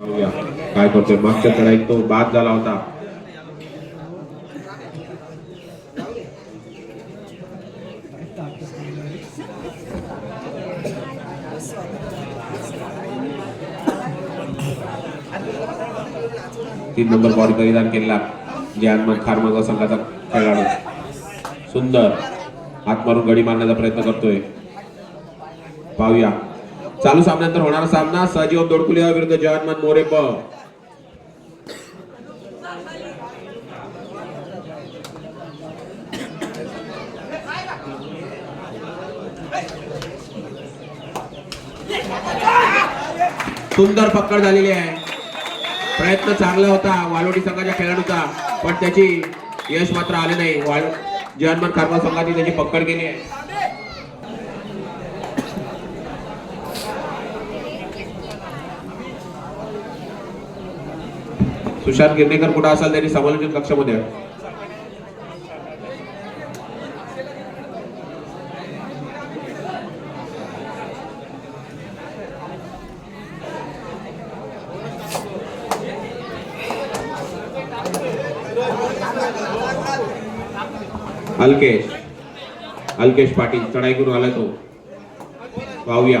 पाहूया काय करतोय? मागच्या चढाईत तो बाद झाला होता. तीन नंबर बॉल परिधान केलेला. जे हनुमान संघाचा खेळाडू. सुंदर. हात मारून गडी मारण्याचा प्रयत्न करतोय. पाहूया. चालू सामन्यानंतर होणारा सामना सजीव दोडकुलिया विरुद्ध जवानमान मोरे प सुंदर पकड झालेली आहे. प्रयत्न चांगला होता वालोडी संघाच्या खेळाडूचा पण त्याची यश मात्र आले नाही. वाळ जवानमान खारवा संघाची त्याची पकड गेली आहे. सुशांत गिरणेकर कुठं असाल त्यांनी समालोचन कक्षामध्ये? अल्केश. अल्केश पाटील चढाई करून आला तो. पाहूया.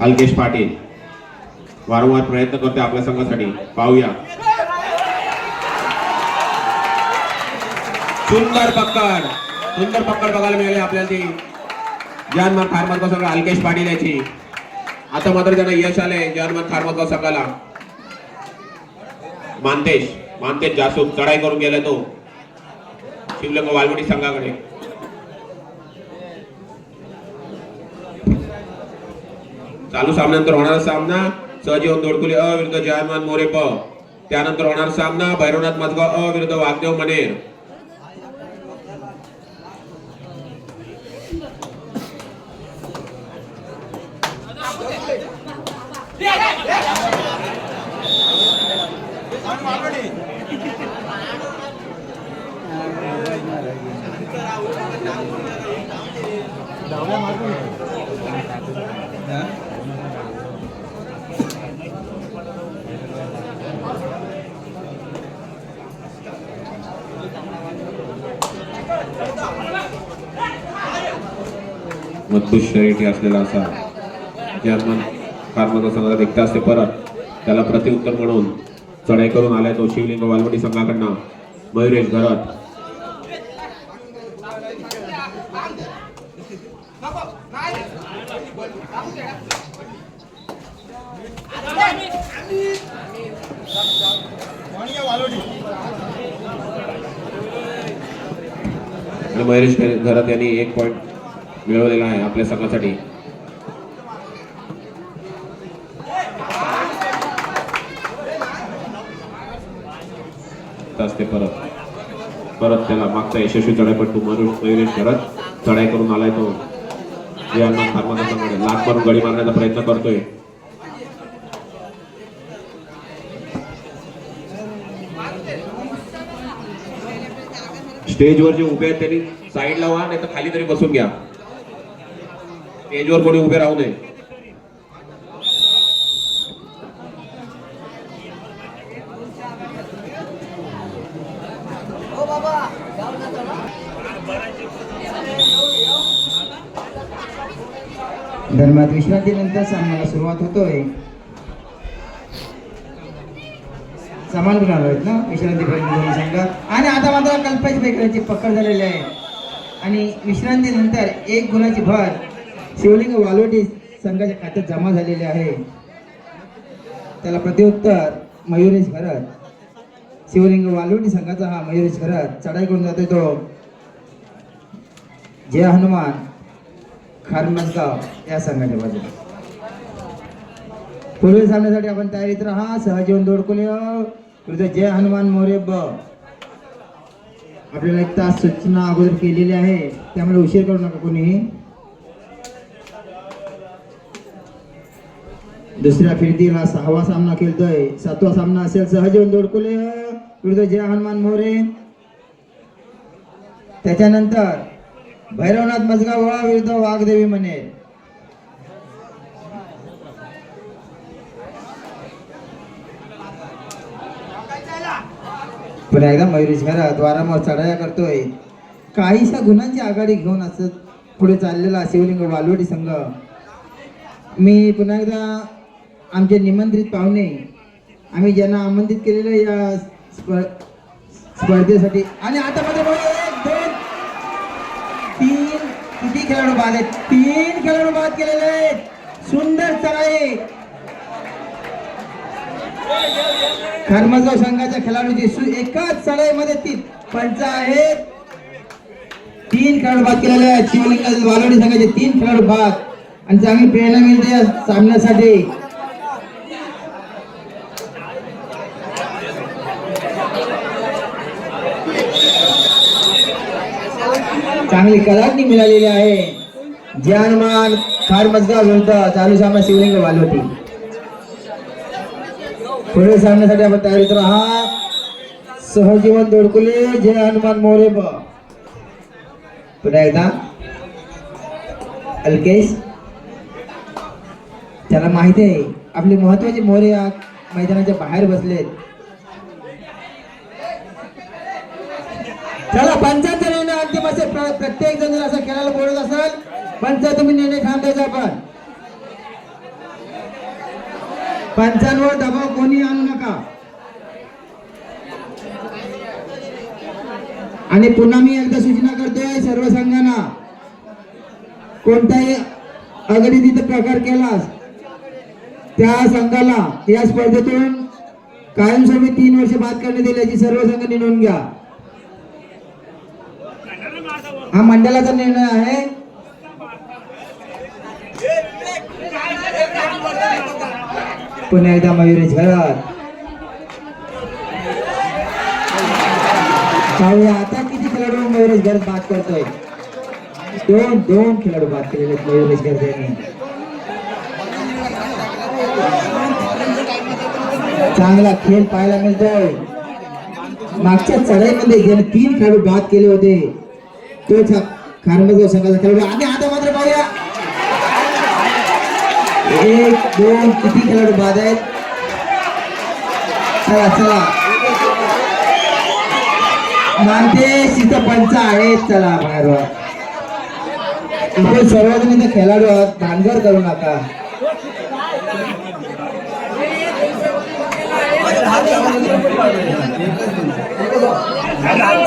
अल्केश पाटील वारंवार प्रयत्न करते आपल्या संघासाठी. पाहूया. सुंदर पक्कड सुंदर पक्कड बघायला मिळाली आपल्याला ती. जानमान फार संघ अल्केश पाटील याची. आता मात्र त्यांना यश आलंय जर्मन खारमागाव संघाला मानतेश मानतेश जासूब चढाई करून गेला तो. शिवलंग वालवडी संघाकडे. चालू सामन्यानंतर होणारा सामना सहजीवन दोडकुले अविरुद्ध जयमान मोरे प त्यानंतर होणारा सामना भैरवनाथ मजगाव अविरुद्ध विरुद्ध मनेर. मजबूत शर्यती असलेला असा जर्मन फार्मर संघात एकटा असते परत त्याला प्रतिउत्तर म्हणून चढाई करून आलाय तो शिवलिंग वालवडी संघाकडनं. मयुरेश घरत. महेश घरात यांनी एक पॉईंट मिळवलेला आहे आपल्या संघासाठी. असते परत. परत त्याला मागचा यशस्वी चढाईपट्टू मयुरेश मयुरेश करत चढाई करून आलाय तो. लाख फार्माचा मारून गडी मारण्याचा प्रयत्न करतोय. स्टेजवर जे उभे आहेत त्यांनी साईडला व्हा नाही तर खाली तरी बसून घ्या. स्टेजवर कोणी उभे राहू नये. धर्मात विश्रांतीनंतर सामन्याला सुरुवात होतोय. समान गुण आहेत ना? विश्रांती पर्यंत दोन्ही संघ आणि आता मात्र कल्पेश बेकरांची पकड झालेली आहे. आणि विश्रांतीनंतर एक गुणाची भर. शिवलिंग वालोटी संघाच्या खात्यात जमा झालेली आहे. त्याला प्रत्युत्तर मयुरेश भरत. शिवलिंग वालोटी संघाचा हा मयुरेश घरात चढाई करून जातोय तो. जय हनुमान. खारमसगाव. या संघाच्या बाजूला. पुढील सामन्यासाठी आपण तयारीत राहा. सहजीवन दोडकुले विरुद्ध जय हनुमान मोरे ब. आपल्याला एक तास सूचना अगोदर केलेली आहे. त्यामुळे उशीर करू नका कोणी दुसऱ्या फिरतीला सहावा सामना खेळतोय. सातवा सामना असेल सहजीवन दोडकुले विरुद्ध जय हनुमान मोरे. त्याच्यानंतर भैरवनाथ मजगाव विरुद्ध वाघदेवी म्हणे पुन्हा एकदा मयुरेश घरात वारंवार चढाया करतोय. काहीशा गुणांची आघाडी घेऊन असं पुढे चाललेला शिवलिंग वालवडी संघ. मी पुन्हा एकदा आमचे निमंत्रित पाहुणे आम्ही ज्यांना आमंत्रित केलेलं या स्पर्धेसाठी. आणि आता मध्ये एक दोन तीन. किती खेळाडू बाद आहेत? तीन खेळाडू बाद केलेले आहेत. सुंदर चराई खरमजगाव संघाच्या खेळाडूची एकाच चराईमध्ये तीन पंच आहेत. तीन खेळाडू बाद केलेले आहेत. शिवलिंग वालोडी संघाचे तीन खेळाडू बाद. आणि चांगली प्रेरणा मिळते या सामन्यासाठी. चांगली कलाटणी मिळालेली आहे. ज्ञानमान खार मजगाव विरुद्ध चालू सामना शिवलिंग होती. सामना सामन्यासाठी आपण तयारीत राहा सहजीवन दोडकुले जय हनुमान मोरे पुन्हा एकदा. अल्केश. त्याला माहिती आहे आपले महत्त्वाचे मोरे या मैदानाच्या बाहेर बसलेत. चला पंचांचा निर्णय अंतिम असेल प्रत्येक जण जर असं खेळायला बोलत असाल. पंच तुम्ही निर्णय थांबायचा आपण. पंचांवर दबाव कोणी आणू नका. आणि पुन्हा मी एकदा सूचना करतोय सर्व संघांना कोणताही अगणित प्रकार केलास त्या संघाला या स्पर्धेतून कायमस्वरूपी तीन वर्ष बाद करण्यात येईल याची सर्व संघांनी नोंद घ्या. हा मंडळाचा निर्णय आहे. पुन्हा एकदा मयुरेश घरात. आता किती खेळाडू मयुरेश घरात बाद करतोय. दोन दोन खेळाडू बाद केलेले मयुरेश घरात यांनी. चांगला खेळ पाहायला मिळतोय. मागच्या चढाईमध्ये ज्याने तीन खेळाडू बाद केले होते. तोच हा. खारमजगाव संघाचा खेळाडू. आधी आता मात्र पाहूया. एक दोन किती खेळाडू बाद आहेत? चला चला. मानते तिथं पंच आहेत. चला बाहेर इथे सर्वजण इथे खेळाडू आहात. भानगड करू नका.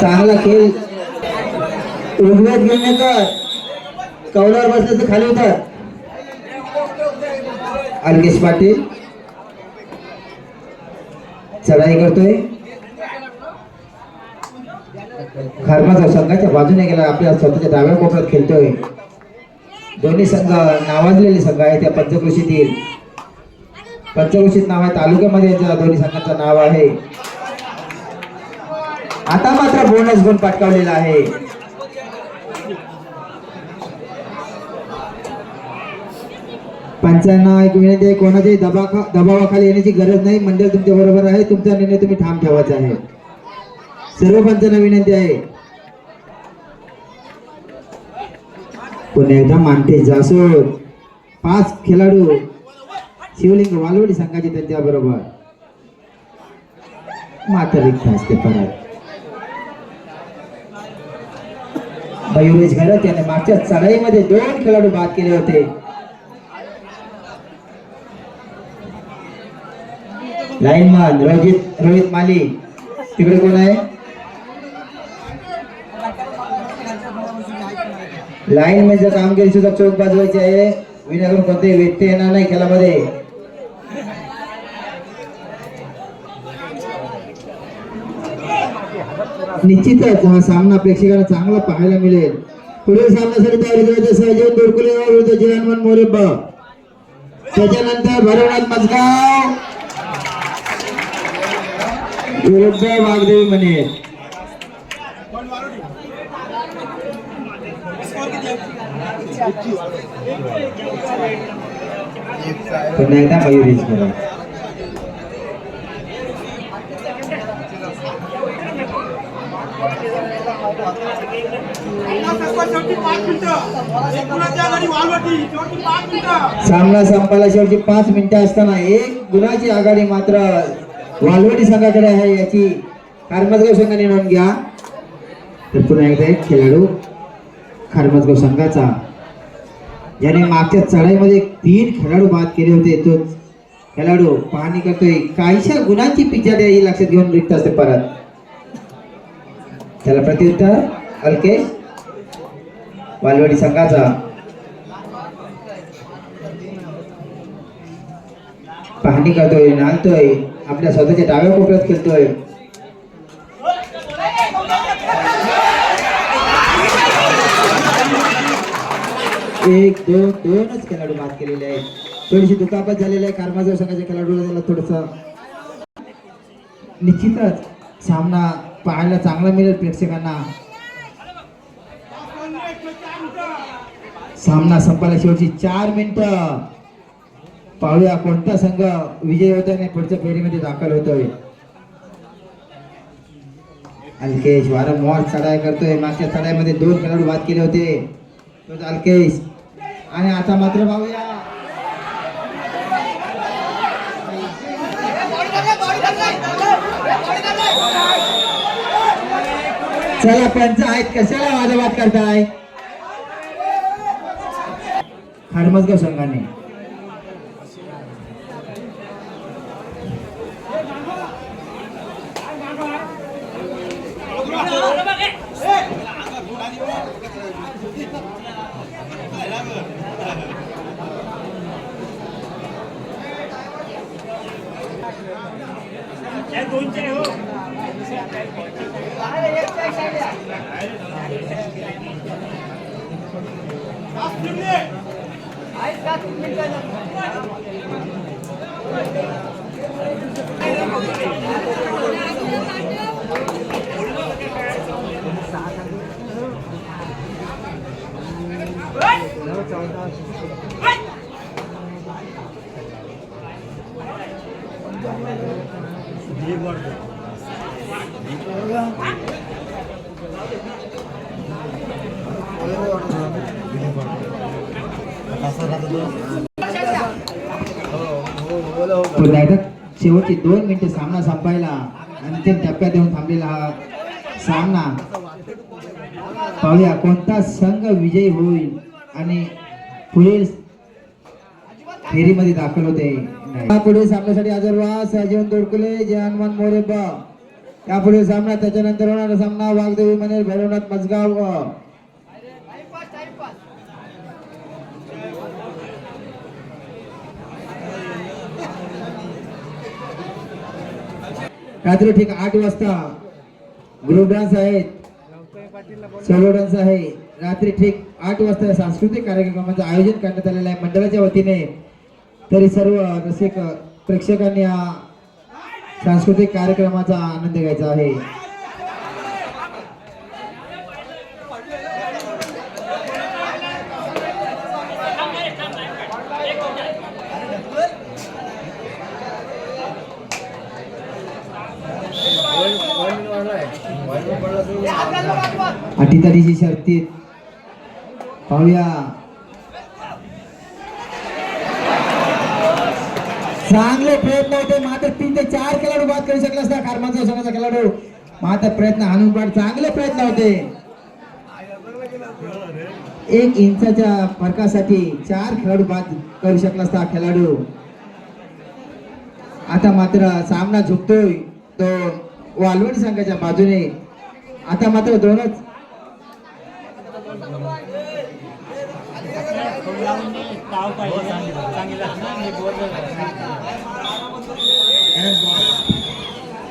चांगला खेळ. ऋग्वेद घेऊन येतात कौलावर बसलं तर खाली होतात अलकेश पाटील. चढाई करतोय. खरमाचा संघाच्या बाजूने गेला. आपल्या स्वतःच्या डाव्या कोपऱ्यात खेळतोय. दोन्ही संघ नावाजलेले संघ आहे त्या पंचकृषीतील. पंचकृषीत नाव आहे तालुक्यामध्ये. दोन्ही संघाचं नाव आहे. आता मात्र बोनस गुण पटकावलेला आहे. पंचांना एक विनंती आहे कोणाच्याही दबा दबावाखाली येण्याची गरज नाही. मंडळ तुमच्या बरोबर आहे. तुमचा निर्णय तुम्ही ठाम ठेवायचा आहे. सर्व पंचांना विनंती आहे. पुन्हा एकदा मानते जासोड पाच खेळाडू. शिवलिंग वालवडी संघाचे त्यांच्या बरोबर. मात्र रिक्त असते परत. मयुरेश घडत याने मागच्या चढाईमध्ये दोन खेळाडू बाद केले होते. लाईनमन रोहित रोहित माली. तिकडे कोण आहे? लाईन मध्ये कामगिरी सुद्धा चोख बाजवायची आहे. विनाकडून कोणते व्यत्यय येणार नाही खेळामध्ये. निश्चितच हा सामना प्रेक्षकांना चांगला पाहायला मिळेल. पुढील सामन्यासाठी तयारी करायचे सहजीवन दोडकुले विरुद्ध जीवनमन मोरेब्बा त्याच्यानंतर भरवनाथ मजगाव. विरुद्ध वाघदेवी म्हणे. पुन्हा एकदा मयुरीच करा. सामना संपायला शेवटी पाच मिनिटं असताना एक गुणाची आघाडी मात्र वालवडी संघाकडे आहे याची खारमजगाव संघाने नोंद घ्या. तर पुन्हा एकदा एक खेळाडू खारमजगाव संघाचा ज्याने मागच्या चढाईमध्ये तीन खेळाडू बाद केले होते. तो खेळाडू पाहणी करतोय. काहीशा गुणांची पिछाडी ही लक्षात घेऊन रिक्त असते परत. त्याला प्रत्युत्तर अल्केश वालवडी संघाचा. पाहणी करतोय नांदतोय. आपल्या स्वतःच्या डाव्या कोपऱ्यात खेळतोय. एक दोन दोनच खेळाडू बाद केलेले आहेत. थोडीशी दुखापत झालेली आहे. कारमाजव संघाच्या खेळाडूला त्याला थोडस निश्चितच सामना पाहायला चांगला मिळेल प्रेक्षकांना. सामना संपायला शेवटची चार मिनिटं. पाहूया कोणता संघ विजय होतोय आणि पुढच्या फेरीमध्ये दाखल होतोय. अल्केश वारंवार चढाई करतोय. मागच्या चढाईमध्ये दोन खेळाडू बाद केले होते. तोच अल्केश. आणि आता मात्र पाहूया. चला पंच आहेत. कशाला वादवाद करताय? खारमसगाव संघाने. पुन्हा हो, हो, हो. शेवटची दोन मिनिटे सामना संपायला अंतिम टप्प्यात येऊन थांबलेला हा सामना. पाहूया कोणता संघ विजयी होईल आणि पुढील फेरीमध्ये दाखल होते. पुढे सामन्यासाठी हजर व्हा दोडकुले जय हनुमान मोरेबा यापुढे सामना त्याच्यानंतर होणारा सामना वाघदेवी मनेर भैरवनाथ मजगाव. रात्री ठीक आठ वाजता ग्रुप डान्स आहेत. सोलो डान्स आहे. रात्री ठीक आठ वाजता सांस्कृतिक कार्यक्रमाचं आयोजन करण्यात आलेलं आहे. मंडळाच्या वतीने तरी सर्व रसिक प्रेक्षकांनी या सांस्कृतिक कार्यक्रमाचा आनंद घ्यायचा आहे. अटीतटीची शर्तीत पाहूया चांगले प्रयत्न होते मात्र तीन ते चार खेळाडू बाद करू शकला असता खारमाचा संघाचा खेळाडू मात्र प्रयत्न हाणून पाड चांगले प्रयत्न होते एक इंचाच्या फरकासाठी चार खेळाडू बाद करू शकला असता खेळाडू आता मात्र सामना झुकतोय तो वालवडी संघाच्या बाजूने आता मात्र दोनच चांगला